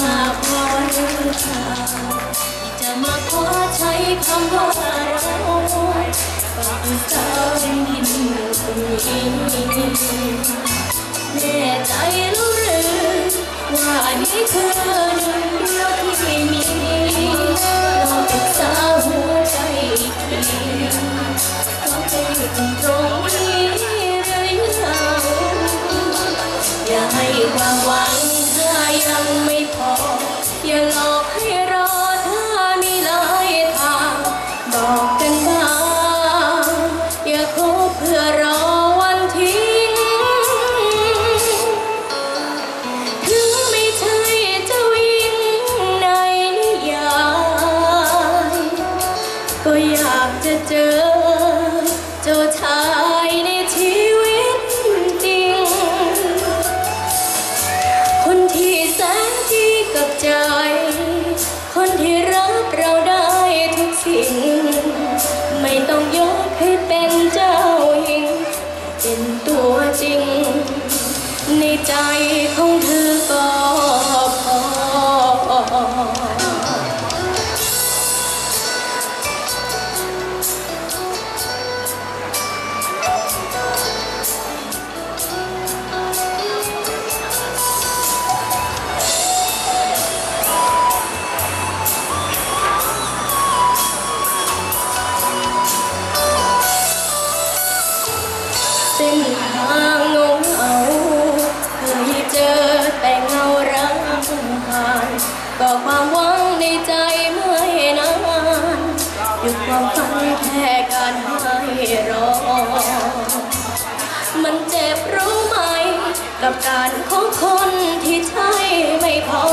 มาพอหรือเปล่าจะมาขอใช้คำว่าเราบากเธอได้ดินหรือไม่ ก็อยากจะเจอ เจ้าชายในชีวิตจริง คนที่แสนดีกับใจ คนที่รับเราได้ มันเจ็บรู้ไหม กับการของคนที่ใช่ไม่พอ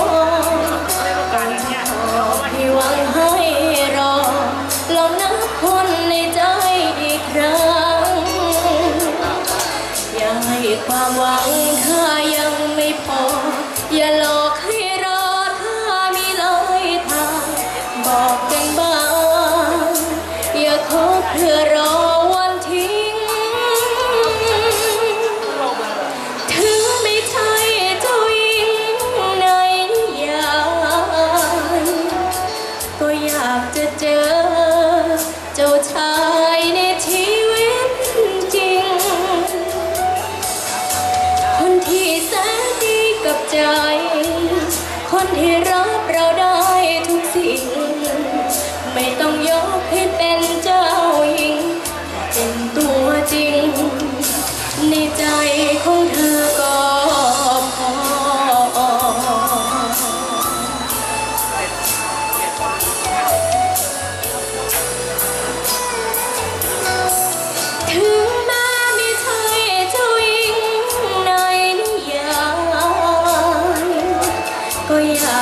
การขอที่หวังให้รอลองนับคนในใจอีกครั้ง อย่าให้ความหวังถ้ายังไม่พอ อย่าหลอกให้รอถ้ามีหลายทางบอกกันบ้างอย่าคบเพื่อากจะเจอ เจ้าชายในชีวิตจริง คนที่แสนดีกับใจ คนที่รับเราได้ทุกสิ่ง ไม่ต้องยกให้เป็น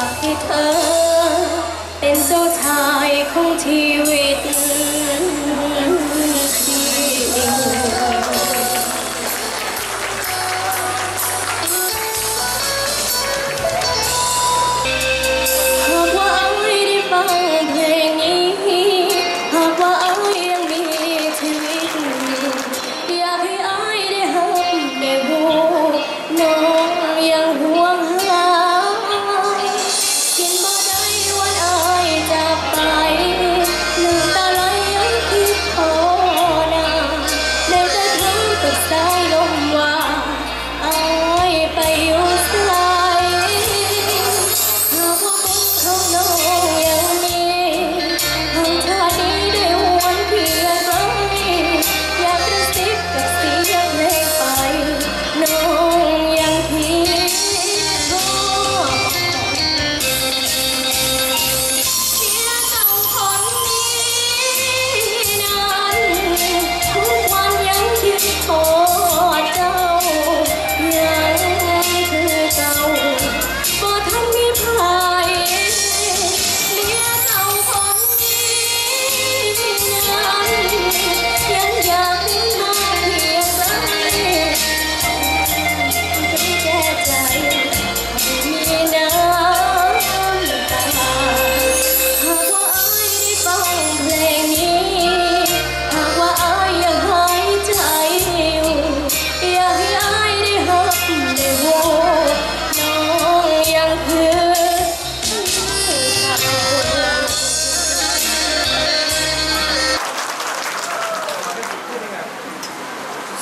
ากให้เธอ เป็นเจ้าชายของชีวิต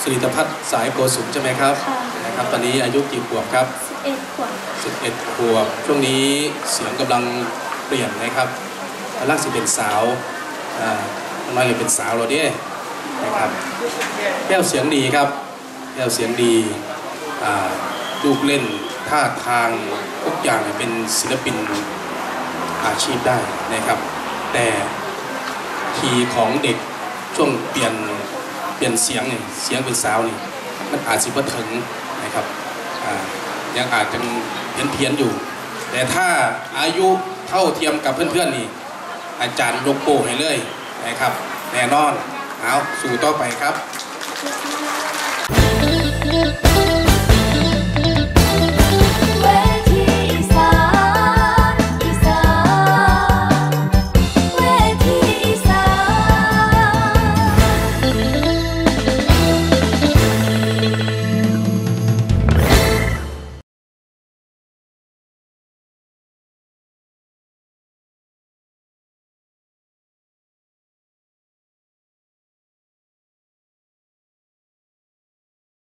รีตพัฒน์สายโกสุมใช่ไหมครับค่ะนะครับ ตอนนี้อายุกี่ขวบครับ 11 ขวบ11 ขวบ ช่วงนี้เสียงกำลังเปลี่ยนนะครับกำลังสิเป็นสาวอ่าน้อยเลยเป็นสาวเราเนี่ยนะครับ แก้วเสียงดีครับ แก้วเสียงดีอ่าลูกเล่นท่าทางทุกอย่างเนี่ยเป็นศิลปินอาชีพได้นะครับ แต่ทีย์ของเด็กช่วงเปลี่ยนเปลี่ยนเสียงเนี่ยเสียงเป็นสาวนี่มันอาจสิบ่ถึงนะครับยังอาจจะเพี้ยนเพียนๆอยู่ แต่ถ้าอายุเท่าเทียมกับเพื่อนๆนี่ อาจารย์ยกโป้ให้เลยนะครับ แน่นอนเอาสู่ต่อไปครับ